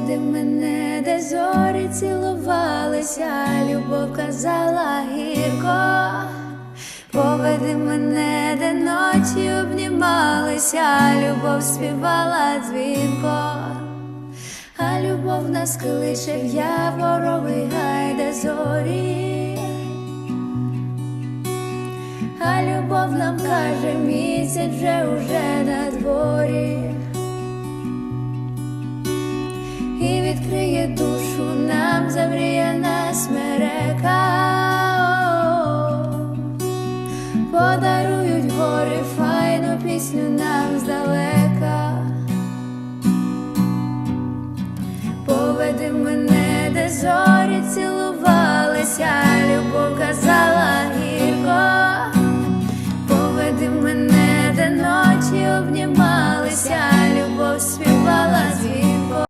Поведи мене, де зорі цілувалися, любов казала гірко. Поведи мене, де ночі обнімалися, любов співала дзвінко, а любов нас кличе в яворовий гай, де зорі, а любов нам каже, місяць вже уже на і відкриє душу нам замріяна смерека. Подарують гори файну пісню нам здалека. Поведи мене,